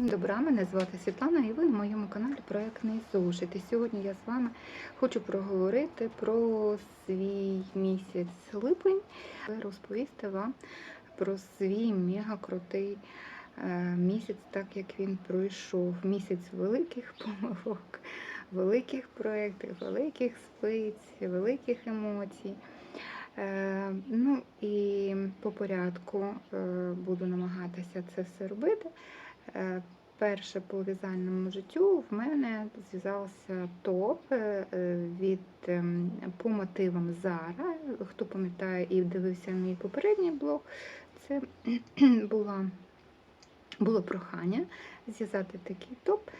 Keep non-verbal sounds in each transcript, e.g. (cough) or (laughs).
Всім добра, мене звати Світлана і ви на моєму каналі Проектний зошит. І сьогодні я з вами хочу проговорити про свій місяць липень, розповісти вам про свій мега крутий е, місяць, так як він пройшов. Місяць великих (laughs) помилок, великих проєктів, великих спиць, великих емоцій. Е, ну і по порядку е, буду намагатися це все робити. Е, Перше по в'язальному життю в мене зв'язався топ е, е, від ем, по мотивам Зара. Хто пам'ятає і дивився мій попередній блог, це (clears throat) була, було прохання зв'язати такий топ.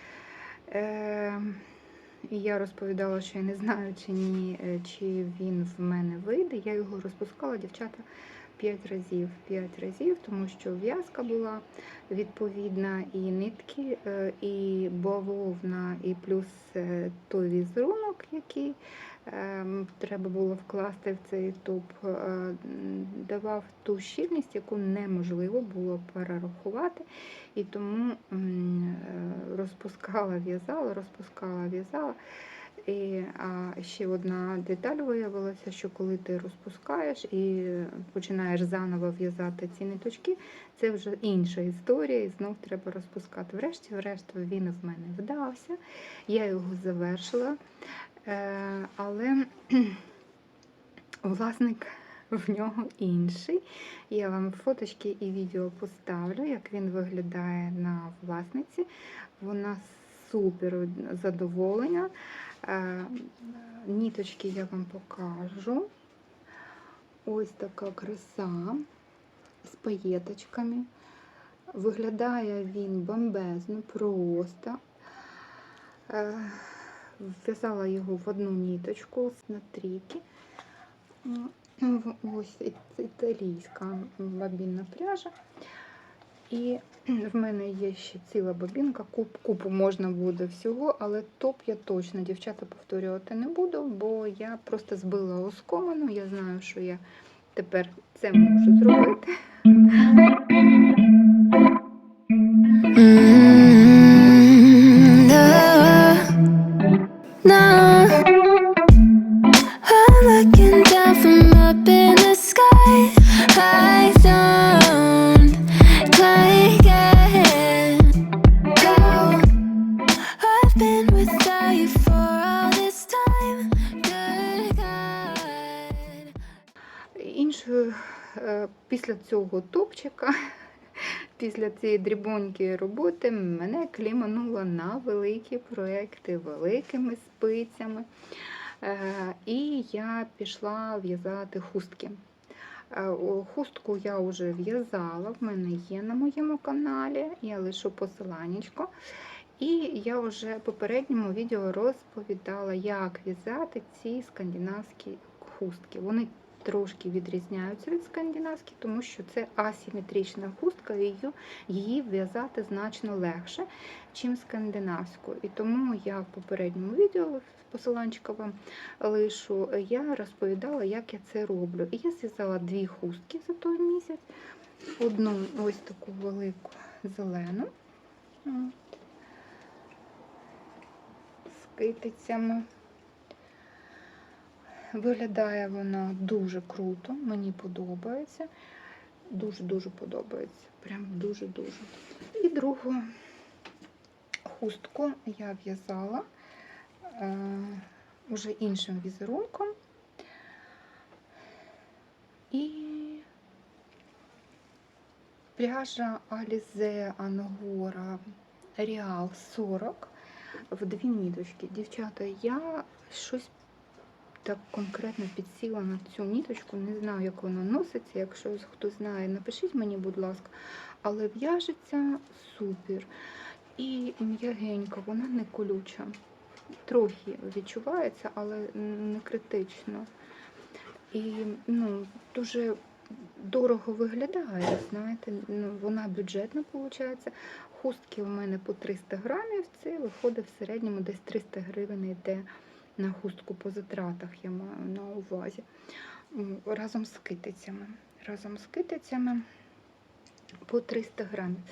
І я розповідала, що я не знаю, чи ні, чи він в мене вийде. Я його розпускала, дівчата, 5 разів, 5 разів, тому що в'язка була відповідна, і нитки, е, і бавовна, і плюс е, той візерунок, який ем, треба було вкласти в цей топ, е, давав ту щільність, яку неможливо було перерахувати. І тому розпускала, в'язала, розпускала, в'язала. І ще одна деталь виявилася, що коли ти розпускаєш і починаєш заново в'язати ці ниточки, це вже інша історія, і знов треба розпускати. Врешті-врешт він в мене вдався, я його завершила, е, але (clears throat) власник в нього інший. Я вам фоточки і відео поставлю, як він виглядає на власниці. Вона супер задоволена. Е, Ніточки я вам покажу. Ось така краса з паєточками. Виглядає він бомбезно, просто. Е, В'язала його в одну ніточку на трійки. Ось італійська бобінна пряжа. І в мене є ще ціла бобінка, куп, купу можна буде всього, але топ я точно, дівчата, повторювати не буду, бо я просто збила оскомину. Я знаю, що я тепер це можу зробити. Цього топчика, (laughs) після цієї дрібонької роботи, мене клімануло на великі проекти великими спицями. Е, І я пішла в'язати хустки. Е, Хустку я вже в'язала, в мене є на моєму каналі, я лишу посиланнячко. І я вже в попередньому відео розповідала, як в'язати ці скандинавські хустки. Вони трошки відрізняються від скандинавських, тому що це асиметрична хустка, і її, в'язати значно легше, ніж скандинавську. І тому я в попередньому відео посиланчика вам лишу, я розповідала, як я це роблю. І я зв'язала дві хустки за той місяць. Одну ось таку велику зелену. З китицями. Виглядає вона дуже круто, мені подобається. Дуже-дуже подобається. Прям дуже-дуже. І другу хустку я в'язала е, уже іншим візерунком. І пряжа Alize Ангора Real 40 в дві ніточки. Дівчата, я щось так конкретно підсіла на цю ніточку. Не знаю, як вона носиться. Якщо хто знає, напишіть мені, будь ласка. Але в'яжеться супер. І м'ягенька, вона не колюча. Трохи відчувається, але не критично. І ну, дуже дорого виглядає, знаєте, ну, вона бюджетна виходить. Хустки у мене по 300 грамів, це виходить в середньому десь 300 гривень йде на хустку по затратах я маю на увазі. Разом з китицями. Разом з китицями по 300 грамів.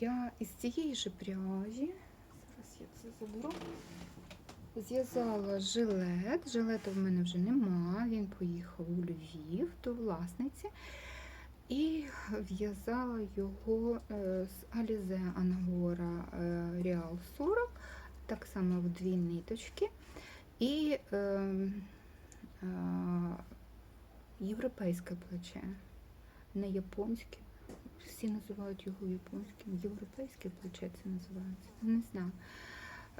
Я із цієї же пряжі, зараз я це заберу зв'язала жилет. Жилету в мене вже нема, він поїхав у Львів до власниці. І в'язала його е, з Alize Angora е, Real 40, так само в дві ниточки. І е, е, європейське плече, не японське. Всі називають його японським. Європейське плече це називається. Не знаю.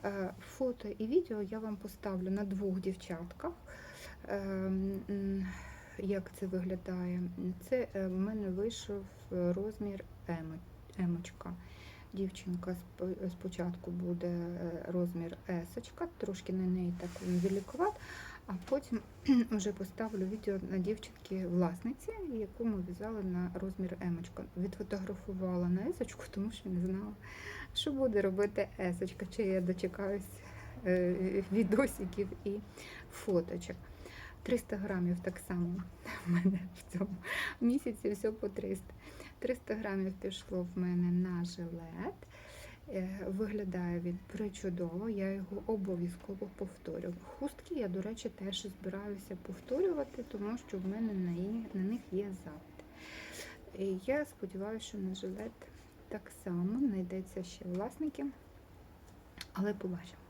Е, Фото і відео я вам поставлю на двох дівчатках. Е, Як це виглядає? Це е, в мене вийшов розмір емочка. Дівчинка сп- спочатку буде розмір есочка, трошки на неї так він великоват, а потім (clears throat) вже поставлю відео на дівчинки власниці, яку ми в'язали на розмір емочка. Відфотографувала на есочку, тому що не знала, що буде робити есочка, чи я дочекаюсь е, відосиків і фоточок. 300 грамів так само в мене в цьому місяці все по 300. 300 грамів пішло в мене на жилет. Е, Виглядає він причудово, я його обов'язково повторю. Хустки я, до речі, теж збираюся повторювати, тому що в мене на, них є запит. І я сподіваюся, що на жилет так само знайдеться ще власники, але побачимо.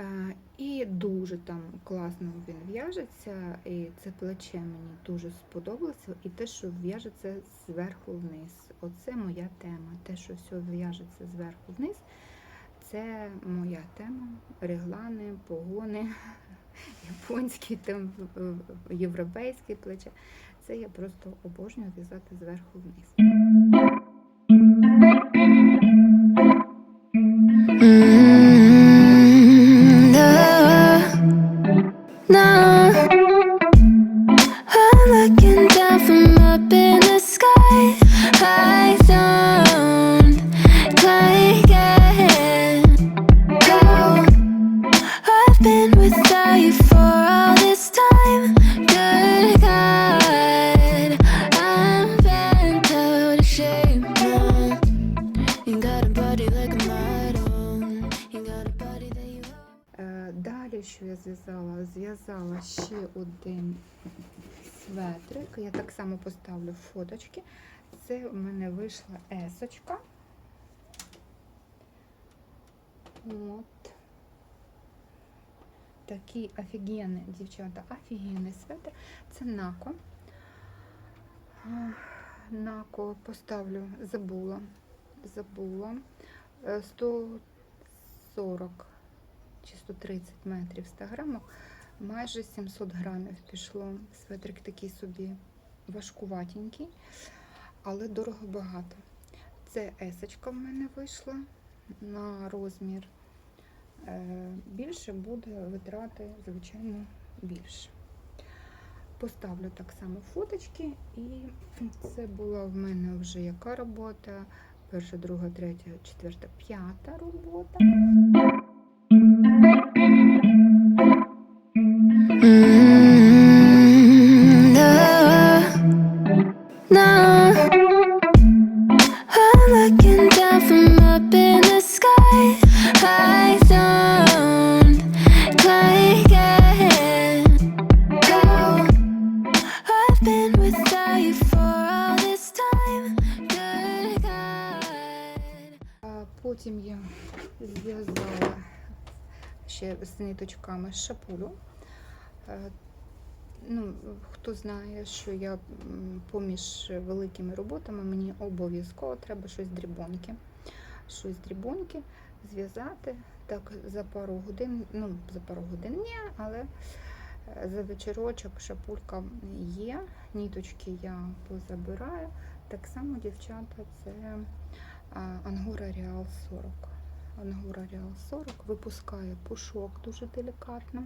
Е, І дуже там класно він в'яжеться, і це плече мені дуже сподобалося, і те, що в'яжеться зверху вниз. Оце моя тема. Те, що все в'яжеться зверху вниз, це моя тема. Реглани, погони, (laughs) японські, там, європейські плече. Це я просто обожнюю в'язати зверху вниз. Що зв'язала? Ще один светрик. Я так само поставлю фоточки. Це у мене вийшла есочка. От. Такий офігенний, дівчата, офігенний светр. Це Нако. Нако поставлю, забула. Забула. Е, 140 чи 130 метрів 100 грамах, майже 700 грамів пішло. Светрик такий собі важкуватенький, але дорого багато. Це есочка в мене вийшла на розмір. Е, Більше буде витрати, звичайно, більше. Поставлю так само фоточки, і це була в мене вже яка робота? Перша, друга, третя, четверта, п'ята робота. Ще з ниточками шапулю. Е, Ну, хто знає, що я поміж великими роботами мені обов'язково треба щось дрібоньке. Щось дрібоньке зв'язати так за пару годин, ну, за пару годин ні, але е, за вечірочок шапулька є, ніточки я позабираю. Так само, дівчата, це а, Ангора Реал 40. Ангора Реал 40 випускає пушок дуже делікатно,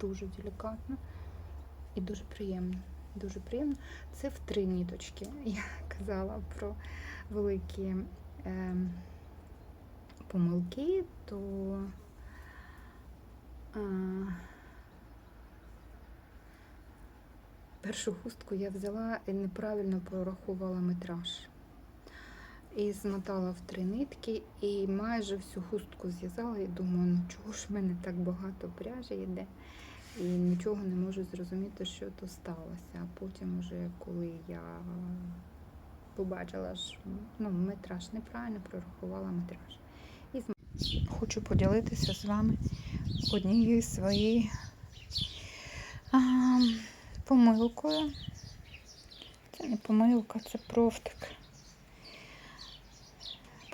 дуже делікатно і дуже приємно. Дуже приємно. Це в три ніточки. (laughs) Я казала про великі ем, помилки, то а, першу хустку я взяла і неправильно прорахувала метраж. І змотала в три нитки, і майже всю хустку зв'язала. І думаю, ну чого ж в мене так багато пряжі йде? І нічого не можу зрозуміти, що то сталося. А потім, уже коли я побачила, що ну, метраж неправильно прорахувала метраж. І хочу поділитися з вами однією своєю а, помилкою. Це не помилка, це провтик.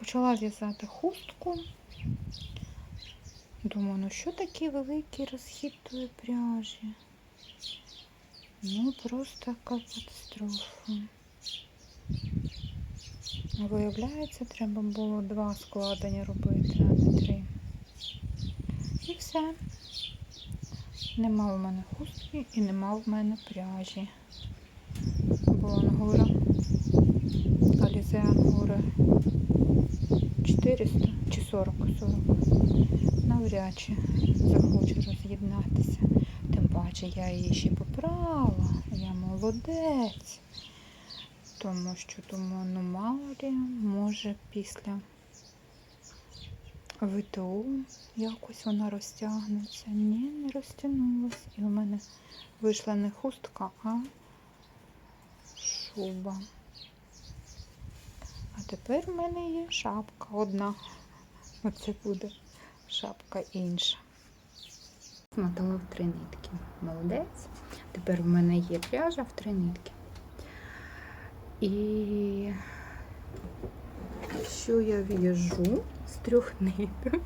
Почала в'язати хустку. Думаю, ну що такий великий розхід тої пряжі? Ну, просто катастрофа. Виявляється, треба було два складення робити, а не три. І все. Нема в мене хустки і нема в мене пряжі. Була Ангора. Ангора 400 чи 40, 40. Навряд чи захоче роз'єднатися. Тим паче я її ще попрала. Я молодець. Тому що думаю, ну може після ВТО якось вона розтягнеться. Ні, не розтягнулась. І у мене вийшла не хустка, а шуба. А тепер в мене є шапка одна. Оце буде шапка інша. Смотала в три нитки. Молодець. Тепер в мене є пряжа в три нитки. І що я в'яжу з трьох ниток.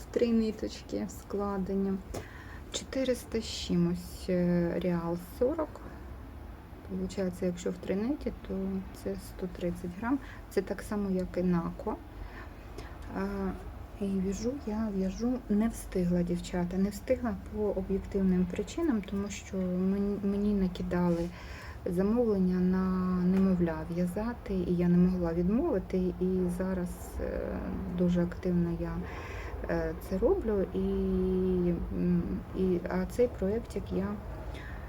В три ниточки складені. 400 з чимось е, реал 40. Получається, якщо в три ниті, то це 130 грам. Це так само, як і нако. І в'яжу я в'яжу не встигла, дівчата. Не встигла по об'єктивним причинам, тому що мені, мені накидали замовлення на немовля в'язати, і я не могла відмовити. І зараз е, дуже активно я е, це роблю. І, і, а цей проєктик я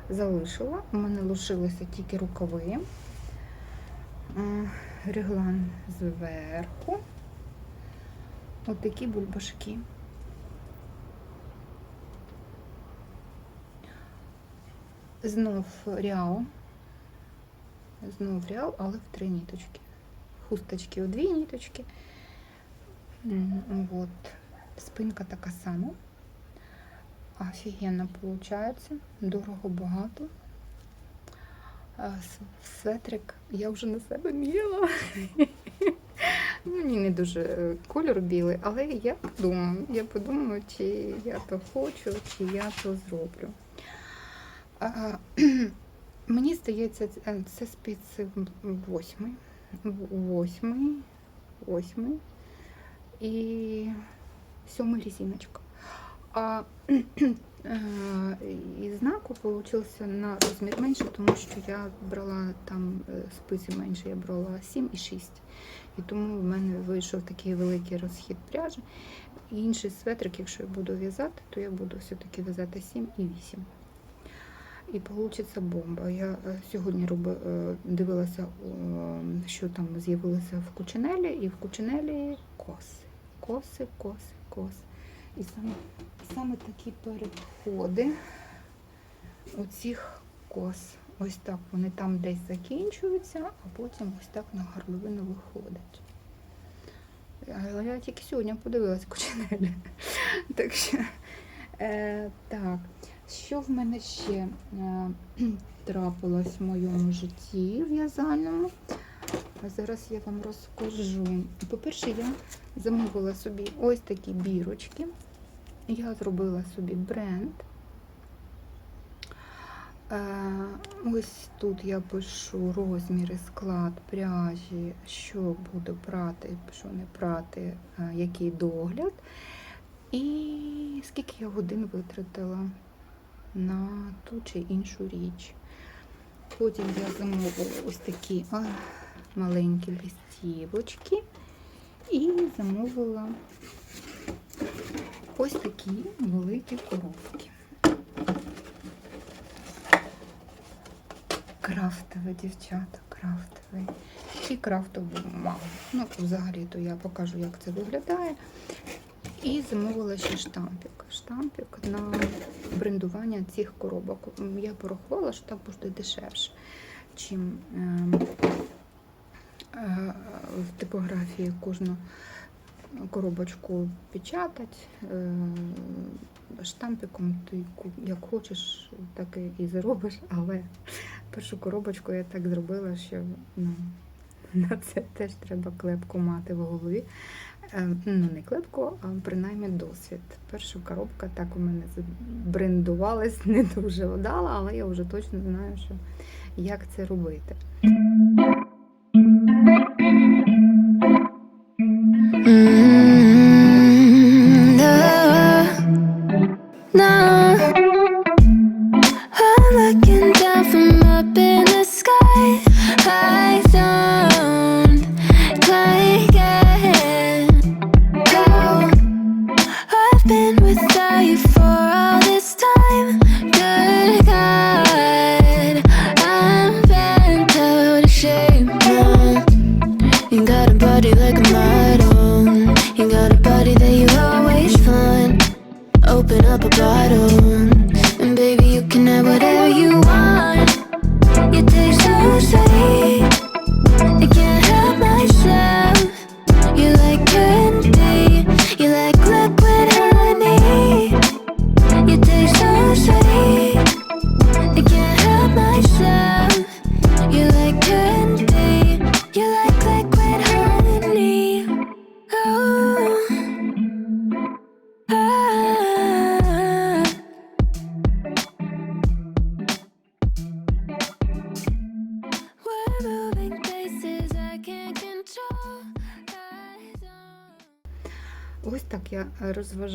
залишила. У мене лишилися тільки рукави. Е, Реглан зверху. Отакі бульбашки. Знов ряо. Знов ряо, але в три ніточки. Хусточки у дві ніточки. От. Спинка така сама. Офігенно виходить. Дорого багато. Светрик я вже на себе міряла. Мені не дуже е, кольор білий, але я подумаю, я подумаю, чи я то хочу, чи я то зроблю. (clears throat) Мені здається, це- це восьмий, восьмий, восьмий і сьомий резиночка. А (clears throat) е, і знаку получився на розмір менше, тому що я брала там е, спиці менше, я брала 7 і 6. І тому в мене вийшов такий великий розхід пряжі. І інший светрик, якщо я буду в'язати, то я буду все-таки в'язати 7 і 8. І вийде бомба. Я е, сьогодні роби, дивилася, що там з'явилося в кучинелі, і в кучинелі коси. Коси, коси, коси. І саме, саме такі переходи оцих кос. Ось так вони там десь закінчуються, а потім ось так на горловину виходять. Але я тільки сьогодні подивилась кучинелі. (laughs) Так що, е, так, що в мене ще е, (clears throat) трапилось в моєму житті в'язальному? А зараз я вам розкажу. По-перше, я замовила собі ось такі бірочки. Я зробила собі бренд. Е, Ось тут я пишу розміри, склад пряжі, що буду прати, що не прати, е, який догляд. І скільки я годин витратила на ту чи іншу річ. Потім я замовила ось такі а, маленькі листівочки і замовила ось такі великі коробки. Крафтові, дівчата, крафтові. і крафтову магу. Ну, взагалі-то я покажу, як це виглядає. І замовила ще штампик. Штампик на брендування цих коробок. Я порахувала, що так буде дешевше, чим ем, в типографії кожну коробочку печатать. Е, Штампиком ти як хочеш, так і- заробиш, але першу коробочку я так зробила, що ну, (laughs) на це теж треба клепку мати в голові. Е, Ну, не клепку, а принаймні досвід. Перша коробка так у мене брендувалась (laughs) не дуже вдала, але я вже точно знаю, що як це робити. Body like a model. You got a body that you always find. Open up a bottle,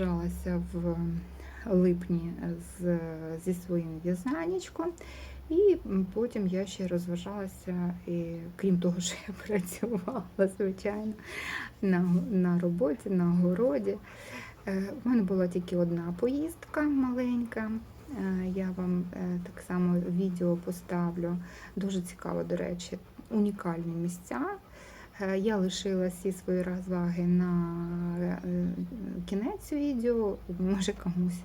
розважалася в липні з, зі своїм в'язанечком. І потім я ще розважалася, і, крім того, що я (laughs) працювала, звичайно, на, на роботі, на городі. Е, У мене була тільки одна поїздка маленька. Е, Я вам е, так само відео поставлю. Дуже цікаво, до речі, унікальні місця. Е, Я лишила всі свої розваги на е, кінець відео. Може комусь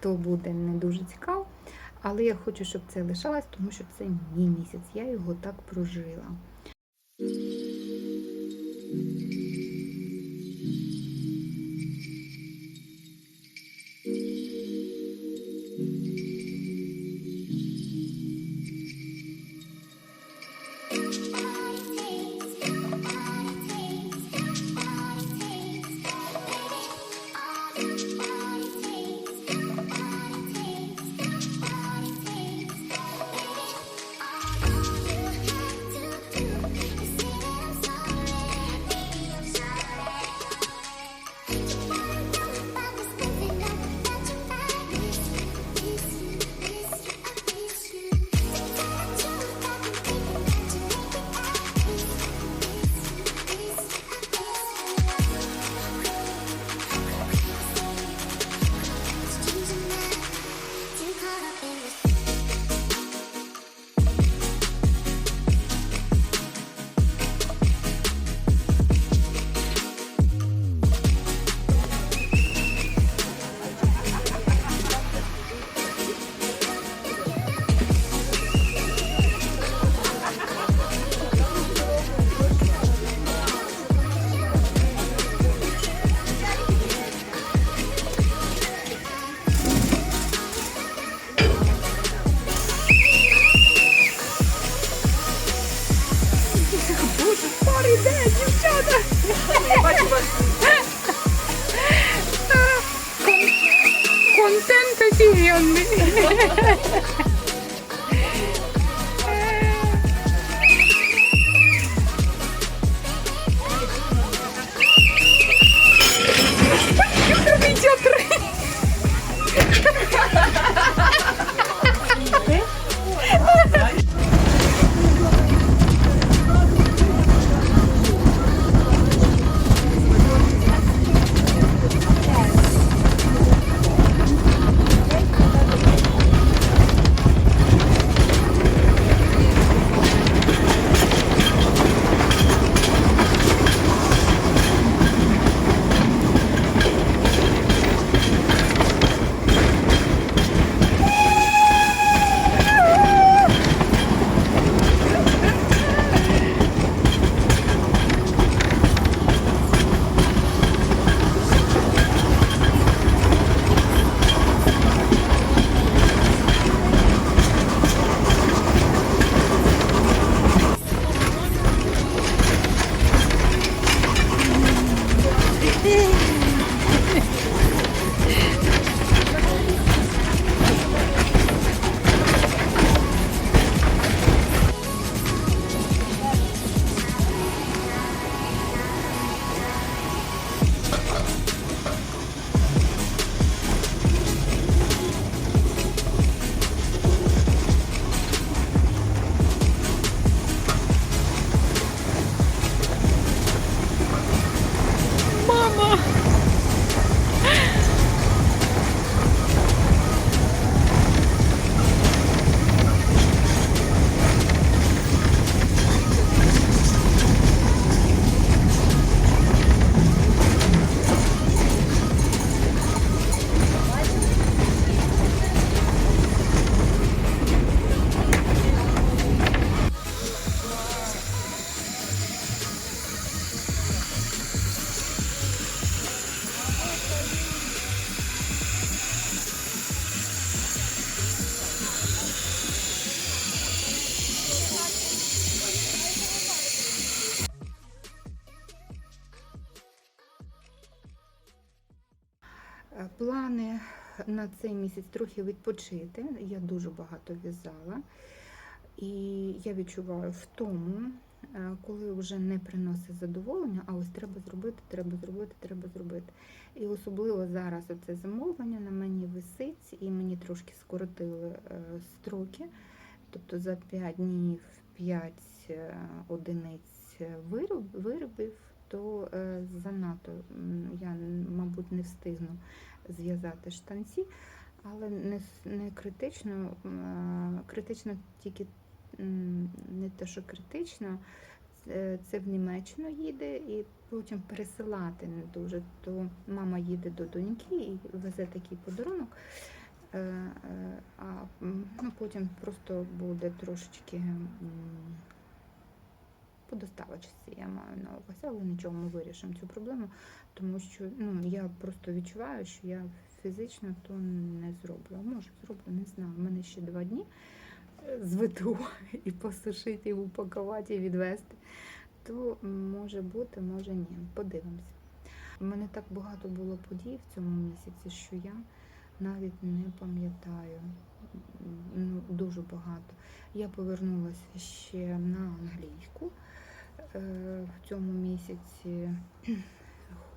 то буде не дуже цікаво. Але я хочу, щоб це лишалось, тому що це мій місяць. Я його так прожила. Місяць трохи відпочити. Я дуже багато в'язала. І я відчуваю втому, е, коли вже не приносить задоволення, а ось треба зробити, треба зробити, треба зробити. І особливо зараз оце замовлення на мені висить, і мені трошки скоротили е, строки. Тобто за 5 днів 5 е, одиниць вироб, виробів, то занадто я, мабуть, не встигну зв'язати штанці, але не, не критично, критично тільки не те, що критично, це- в Німеччину їде і потім пересилати не дуже. То мама їде до доньки і везе такий подарунок. Е, е, А ну, потім просто буде трошечки по доставочці, я маю на увазі, але нічого ми вирішимо цю проблему, тому що ну, я просто відчуваю, що я фізично то не зроблю. Може, зроблю, не знаю. У мене ще два дні е, з ВТУ (laughs) і посушити, і упакувати, і відвести. То може бути, може ні. Подивимося. У мене так багато було подій в цьому місяці, що я навіть не пам'ятаю. Ну, дуже багато. Я повернулася ще на англійську. Е, В цьому місяці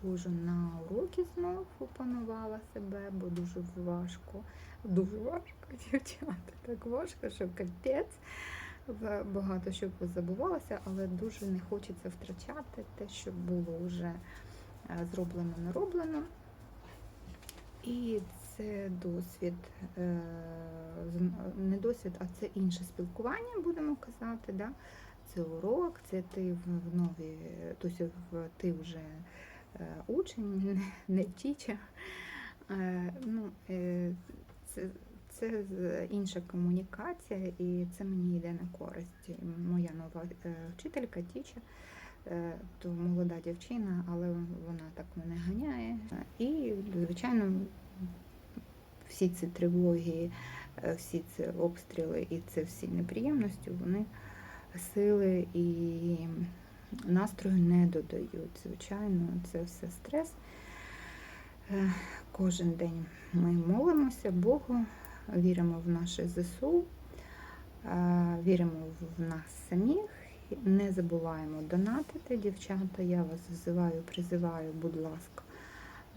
ходжу на уроки знов, опанувала себе, бо дуже важко. Дуже важко, (laughs) дівчата, так важко, що капець. Багато що позабувалося, але дуже не хочеться втрачати те, що було вже е, зроблено, нароблено. І це досвід, е, не досвід, а це інше спілкування, будемо казати. Да? Це урок, це ти в нові, тобто ти вже е, учень, (laughs) не- втіча. Е, Ну, е, це, це інша комунікація, і це мені йде на користь. Моя нова вчителька, тіча, то молода дівчина, але вона так мене ганяє. І, звичайно, всі ці тривоги, всі ці обстріли і це всі неприємності, вони сили і настрою не додають. Звичайно, це все стрес. Е, Кожен день ми молимося Богу, віримо в наше ЗСУ, е, віримо в нас самих, не забуваємо донатити, дівчата. Я вас взиваю, призиваю, будь ласка.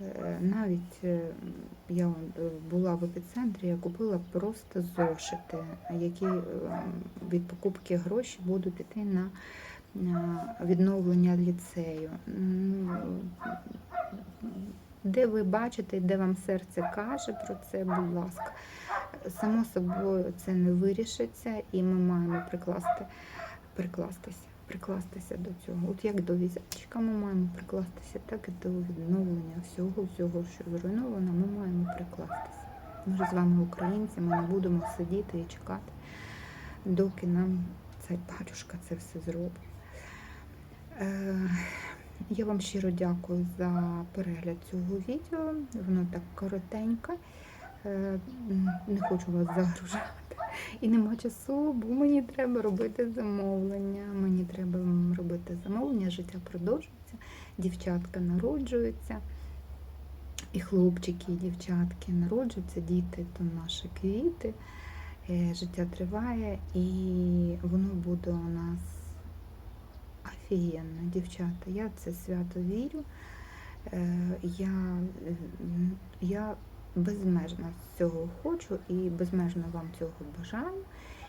Е, Навіть е, я е, була в епіцентрі, я купила просто зошити, які від покупки гроші будуть йти на на відновлення ліцею. Ну, Де ви бачите, де вам серце каже про це, будь ласка. Само собою це не вирішиться, і ми маємо прикласти, прикластися, прикластися до цього. От як до візячка ми маємо прикластися, так і до відновлення всього, всього, що зруйновано, ми маємо прикластися. Ми ж з вами українці, ми не будемо сидіти і чекати, доки нам цей батюшка це все зробить. Е, Я вам щиро дякую за перегляд цього відео. Воно так коротеньке. Е, Не хочу вас загружати. І нема часу, бо мені треба робити замовлення. Мені треба робити замовлення, життя продовжується, дівчатка народжуються. І хлопчики, і дівчатки народжуються, діти то наші квіти. Е, Життя триває, і воно буде у нас офігенно, дівчата. Я це свято вірю. Е, Я, е, я безмежно цього хочу і безмежно вам цього бажаю.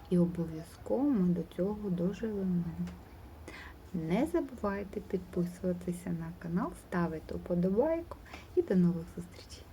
І обов'язково ми до цього доживемо. Не забувайте підписуватися на канал, ставити вподобайку і до нових зустрічей.